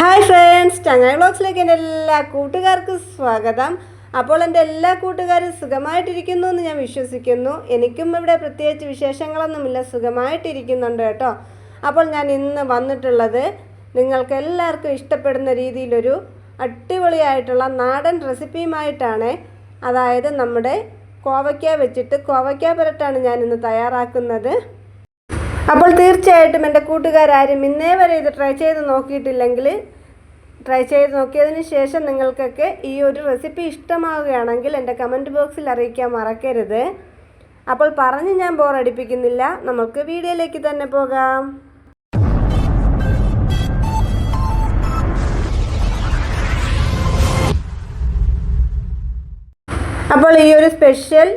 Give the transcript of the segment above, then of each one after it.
Hi friends ചങ്ങായി ബ്ലോഗ്സിലേക്ക് എന്റെ എല്ലാ കൂട്ടുകാർക്കും സ്വാഗതം. അപ്പോൾ എന്റെ എല്ലാ കൂട്ടുകാരും സുഖമായിട്ടിരിക്കുന്നു എന്ന് ഞാൻ വിശ്വസിക്കുന്നു. എനിക്കും ഇവിടെ പ്രത്യേകിച്ച് വിശേഷങ്ങളൊന്നുമില്ല സുഖമായിട്ടിരിക്കുന്നുണ്ട് കേട്ടോ. അപ്പോൾ ഞാൻ ഇന്ന് വന്നിട്ടുള്ളത് നിങ്ങൾക്ക് എല്ലാവർക്കും ഇഷ്ടപ്പെടുന്ന രീതിയിലൊരു അടിപൊളിയായിട്ടുള്ള നാടൻ റെസിപ്പിയുമായിട്ടാണ്. അതായത് നമ്മുടെ കോവയ്ക്ക വെച്ചിട്ട് കോവയ്ക്ക പുരട്ടാണ് ഞാനിന്ന് തയ്യാറാക്കുന്നത്. അപ്പോൾ തീർച്ചയായിട്ടും എന്റെ കൂട്ടുകാരും ഇന്നേ വരെ ഇത് ട്രൈ ചെയ്ത് നോക്കിയിട്ടില്ലെങ്കിൽ ട്രൈ ചെയ്ത് നോക്കിയതിന് ശേഷം നിങ്ങൾക്കൊക്കെ ഈ ഒരു റെസിപ്പി ഇഷ്ടമാവുകയാണെങ്കിൽ എന്റെ കമന്റ് ബോക്സിൽ അറിയിക്കാൻ മറക്കരുത്. അപ്പോൾ പറഞ്ഞ് ഞാൻ ബോറടിപ്പിക്കുന്നില്ല നമുക്ക് വീഡിയോയിലേക്ക് തന്നെ പോകാം. അപ്പോൾ ഈ ഒരു സ്പെഷ്യൽ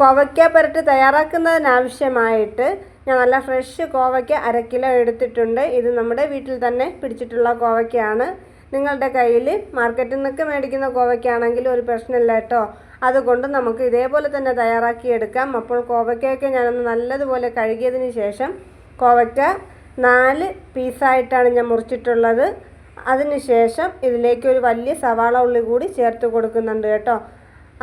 കോവയ്ക്ക പുരട്ട് തയ്യാറാക്കുന്നതിനാവശ്യമായിട്ട് ഞാൻ നല്ല ഫ്രഷ് കോവയ്ക്ക അര കിലോ എടുത്തിട്ടുണ്ട്. ഇത് നമ്മുടെ വീട്ടിൽ തന്നെ പിടിച്ചിട്ടുള്ള കോവയ്ക്കയാണ്. നിങ്ങളുടെ കയ്യിൽ മാർക്കറ്റിൽ നിന്നൊക്കെ മേടിക്കുന്ന കോവയ്ക്കാണെങ്കിൽ ഒരു പ്രശ്നമില്ല കേട്ടോ. അതുകൊണ്ട് നമുക്ക് ഇതേപോലെ തന്നെ തയ്യാറാക്കിയെടുക്കാം അപ്പോൾ കോവയ്ക്കയൊക്കെ ഞാനൊന്ന് നല്ലതുപോലെ കഴുകിയതിന് ശേഷം കോവയ്ക്ക നാല് പീസായിട്ടാണ് ഞാൻ മുറിച്ചിട്ടുള്ളത്. അതിനുശേഷം ഇതിലേക്ക് ഒരു വലിയ സവാള ഉള്ളി കൂടി ചേർത്ത് കൊടുക്കുന്നുണ്ട് കേട്ടോ.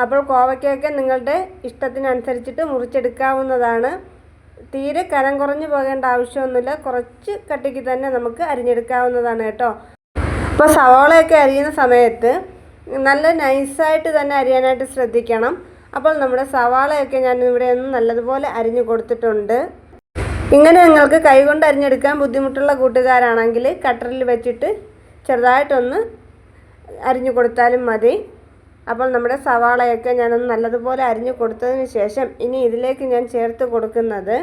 അപ്പോൾ കോവയ്ക്കൊക്കെ നിങ്ങളുടെ ഇഷ്ടത്തിനനുസരിച്ചിട്ട് മുറിച്ചെടുക്കാവുന്നതാണ്. തീരെ കരം കുറഞ്ഞു പോകേണ്ട ആവശ്യമൊന്നുമില്ല. കുറച്ച് കട്ടിക്ക് തന്നെ നമുക്ക് അരിഞ്ഞെടുക്കാവുന്നതാണ് കേട്ടോ. അപ്പോൾ സവാളയൊക്കെ അരിയുന്ന സമയത്ത് നല്ല നൈസായിട്ട് തന്നെ അരിയാനായിട്ട് ശ്രദ്ധിക്കണം. അപ്പോൾ നമ്മുടെ സവാളയൊക്കെ ഞാൻ ഇവിടെ ഒന്ന് നല്ലതുപോലെ അരിഞ്ഞു കൊടുത്തിട്ടുണ്ട്. ഇങ്ങനെ നിങ്ങൾക്ക് കൈകൊണ്ട് അരിഞ്ഞെടുക്കാൻ ബുദ്ധിമുട്ടുള്ള കൂട്ടുകാരാണെങ്കിൽ കട്ടറിൽ വെച്ചിട്ട് ചെറുതായിട്ടൊന്ന് അരിഞ്ഞു കൊടുത്താലും മതി. അപ്പോൾ നമ്മുടെ സവാളയൊക്കെ ഞാനൊന്ന് നല്ലതുപോലെ അരിഞ്ഞു കൊടുത്തതിന് ശേഷം ഇനി ഇതിലേക്ക് ഞാൻ ചേർത്ത് കൊടുക്കുന്നത്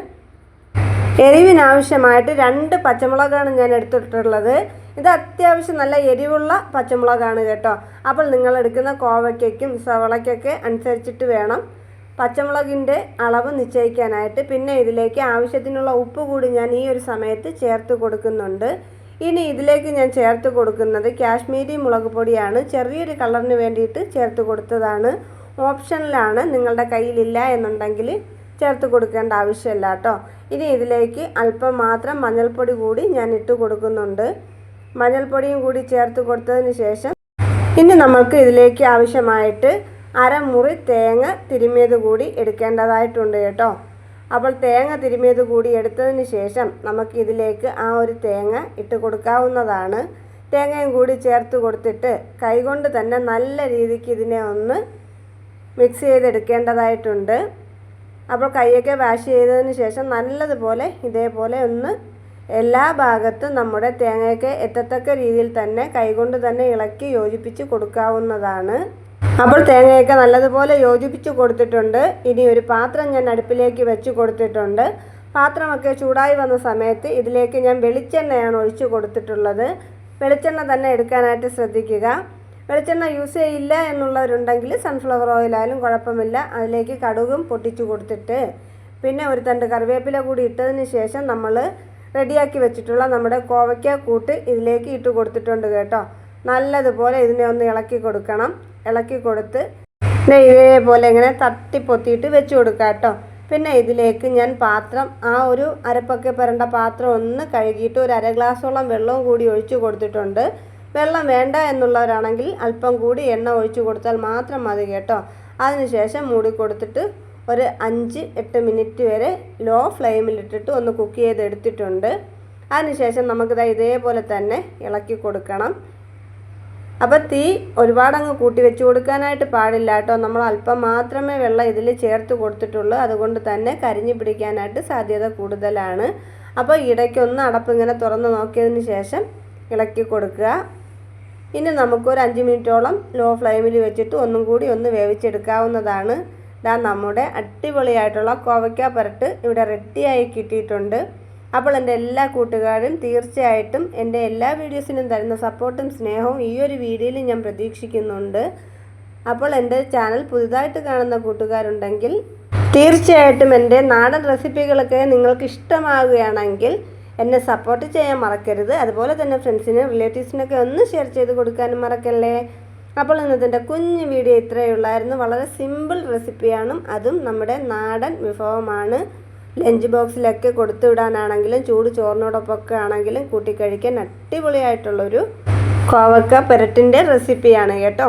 എരിവിനാവശ്യമായിട്ട് രണ്ട് പച്ചമുളകാണ് ഞാൻ എടുത്തിട്ടുള്ളത്. ഇത് അത്യാവശ്യം നല്ല എരിവുള്ള പച്ചമുളകാണ് കേട്ടോ. അപ്പോൾ നിങ്ങൾ എടുക്കുന്ന കോവയ്ക്കും സവളയ്ക്കൊക്കെ അനുസരിച്ചിട്ട് വേണം പച്ചമുളകിന്റെ അളവ് നിശ്ചയിക്കാനായിട്ട്. പിന്നെ ഇതിലേക്ക് ആവശ്യത്തിനുള്ള ഉപ്പ് കൂടി ഞാൻ ഈ ഒരു സമയത്ത് ചേർത്ത് കൊടുക്കുന്നുണ്ട്. ഇനി ഇതിലേക്ക് ഞാൻ ചേർത്ത് കൊടുക്കുന്നത് കാശ്മീരി മുളക് പൊടിയാണ്. ചെറിയൊരു കളറിന് വേണ്ടിയിട്ട് ചേർത്ത് കൊടുത്തതാണ്. ഓപ്ഷനിലാണ് നിങ്ങളുടെ കയ്യിലില്ല എന്നുണ്ടെങ്കിൽ ചേർത്ത് കൊടുക്കേണ്ട ആവശ്യമില്ല കേട്ടോ. ഇനി ഇതിലേക്ക് അല്പം മാത്രം മഞ്ഞൾപ്പൊടി കൂടി ഞാൻ ഇട്ട് കൊടുക്കുന്നുണ്ട്. മഞ്ഞൾപ്പൊടിയും കൂടി ചേർത്ത് കൊടുത്തതിന് ശേഷം ഇനി നമുക്ക് ഇതിലേക്ക് ആവശ്യമായിട്ട് അരമുറി തേങ്ങ തിരുമിയത് കൂടി എടുക്കേണ്ടതായിട്ടുണ്ട് കേട്ടോ. അപ്പോൾ തേങ്ങ തിരുമിയത് കൂടി എടുത്തതിന് ശേഷം നമുക്ക് ഇതിലേക്ക് ആ ഒരു തേങ്ങ ഇട്ട് കൊടുക്കാവുന്നതാണ്. തേങ്ങയും കൂടി ചേർത്ത് കൊടുത്തിട്ട് കൈകൊണ്ട് തന്നെ നല്ല രീതിക്ക് ഇതിനെ ഒന്ന് മിക്സ് ചെയ്തെടുക്കേണ്ടതായിട്ടുണ്ട്. അപ്പോൾ കൈയൊക്കെ വാഷ് ചെയ്തതിന് ശേഷം നല്ലതുപോലെ ഇതേപോലെ ഒന്ന് എല്ലാ ഭാഗത്തും നമ്മുടെ തേങ്ങയൊക്കെ എത്തത്തക്ക രീതിയിൽ തന്നെ കൈകൊണ്ട് തന്നെ ഇളക്കി യോജിപ്പിച്ച് കൊടുക്കാവുന്നതാണ്. അപ്പോൾ തേങ്ങയൊക്കെ നല്ലതുപോലെ യോജിപ്പിച്ച് കൊടുത്തിട്ടുണ്ട്. ഇനി ഒരു പാത്രം ഞാൻ അടുപ്പിലേക്ക് വെച്ച് കൊടുത്തിട്ടുണ്ട്. പാത്രമൊക്കെ ചൂടായി വന്ന സമയത്ത് ഇതിലേക്ക് ഞാൻ വെളിച്ചെണ്ണയാണ് ഒഴിച്ച് കൊടുത്തിട്ടുള്ളത്. വെളിച്ചെണ്ണ തന്നെ എടുക്കാനായിട്ട് ശ്രദ്ധിക്കുക. വെളിച്ചെണ്ണ യൂസ് ചെയ്യില്ല എന്നുള്ളവരുണ്ടെങ്കിൽ സൺഫ്ലവർ ഓയിലായാലും കുഴപ്പമില്ല. അതിലേക്ക് കടുകും പൊട്ടിച്ചു കൊടുത്തിട്ട് പിന്നെ ഒരു തണ്ട് കറിവേപ്പില കൂടി ഇട്ടതിന് ശേഷം നമ്മൾ റെഡിയാക്കി വെച്ചിട്ടുള്ള നമ്മുടെ കോവയ്ക്ക കൂട്ട് ഇതിലേക്ക് ഇട്ട് കൊടുത്തിട്ടുണ്ട് കേട്ടോ. നല്ലതുപോലെ ഇതിനെ ഒന്ന് ഇളക്കി കൊടുക്കണം. ഇളക്കി കൊടുത്ത് ഇതേപോലെ ഇങ്ങനെ തട്ടി പൊത്തിയിട്ട് വെച്ച് കൊടുക്കുക കേട്ടോ. പിന്നെ ഇതിലേക്ക് ഞാൻ പാത്രം ആ ഒരു അരപ്പൊക്കെ പുരണ്ട പാത്രം ഒന്ന് കഴുകിയിട്ട് ഒരു അര ഗ്ലാസോളം വെള്ളവും കൂടി ഒഴിച്ചു കൊടുത്തിട്ടുണ്ട്. വെള്ളം വേണ്ട എന്നുള്ളവരാണെങ്കിൽ അല്പം കൂടി എണ്ണ ഒഴിച്ചു കൊടുത്താൽ മാത്രം മതി കേട്ടോ. അതിനുശേഷം മൂടി കൊടുത്തിട്ട് ഒരു അഞ്ച് എട്ട് മിനിറ്റ് വരെ ലോ ഫ്ലെയിമിലിട്ടിട്ട് ഒന്ന് കുക്ക് ചെയ്തെടുത്തിട്ടുണ്ട് അതിനുശേഷം നമുക്കിത് ഇതേപോലെ തന്നെ ഇളക്കി കൊടുക്കണം. അപ്പോൾ തീ ഒരുപാടങ്ങ് കൂട്ടി വെച്ച് കൊടുക്കാനായിട്ട് പാടില്ല കേട്ടോ. നമ്മൾ അല്പം മാത്രമേ വെള്ളം ഇതിൽ ചേർത്ത് കൊടുത്തിട്ടുള്ളൂ. അതുകൊണ്ട് തന്നെ കരിഞ്ഞു പിടിക്കാനായിട്ട് സാധ്യത കൂടുതലാണ്. അപ്പോൾ ഇടയ്ക്കൊന്ന് അടപ്പ് ഇങ്ങനെ തുറന്ന് നോക്കിയതിന് ശേഷം ഇളക്കി കൊടുക്കുക. ഇനി നമുക്കൊരു അഞ്ച് മിനിറ്റോളം ലോ ഫ്ലെയിമിൽ വെച്ചിട്ട് ഒന്നും കൂടി ഒന്ന് വേവിച്ചെടുക്കാവുന്നതാണ്. ഇതാ നമ്മുടെ അടിപൊളിയായിട്ടുള്ള കോവയ്ക്ക പുരട്ട് ഇവിടെ റെഡിയായി കിട്ടിയിട്ടുണ്ട്. അപ്പോൾ എന്റെ എല്ലാ കൂട്ടുകാരും തീർച്ചയായിട്ടും എന്റെ എല്ലാ വീഡിയോസിനും തരുന്ന സപ്പോർട്ടും സ്നേഹവും ഈ ഒരു വീഡിയോയിൽ ഞാൻ പ്രതീക്ഷിക്കുന്നുണ്ട്. അപ്പോൾ എന്റെ ചാനൽ പുതുതായിട്ട് കാണുന്ന കൂട്ടുകാരുണ്ടെങ്കിൽ തീർച്ചയായിട്ടും എന്റെ നാടൻ റെസിപ്പികളൊക്കെ നിങ്ങൾക്ക് ഇഷ്ടമാവുകയാണെങ്കിൽ എന്നെ സപ്പോർട്ട് ചെയ്യാൻ മറക്കരുത്. അതുപോലെ തന്നെ ഫ്രണ്ട്സിനും റിലേറ്റീവ്സിനൊക്കെ ഒന്ന് ഷെയർ ചെയ്ത് കൊടുക്കാനും മറക്കല്ലേ? അപ്പോൾ ഇന്നത്തെ കുഞ്ഞു വീഡിയോ ഇത്രയേ ഉള്ളായിരുന്നു. വളരെ സിമ്പിൾ റെസിപ്പിയാണ് അതും നമ്മുടെ നാടൻ വിഭവമാണ്. ലഞ്ച് ബോക്സിലൊക്കെ കൊടുത്തു വിടാനാണെങ്കിലും ചൂട് ചോറിനോടൊപ്പമൊക്കെ ആണെങ്കിലും കൂട്ടിക്കഴിക്കാൻ അടിപൊളിയായിട്ടുള്ളൊരു കോവക്ക പെരട്ടിന്റെ റെസിപ്പിയാണ് കേട്ടോ.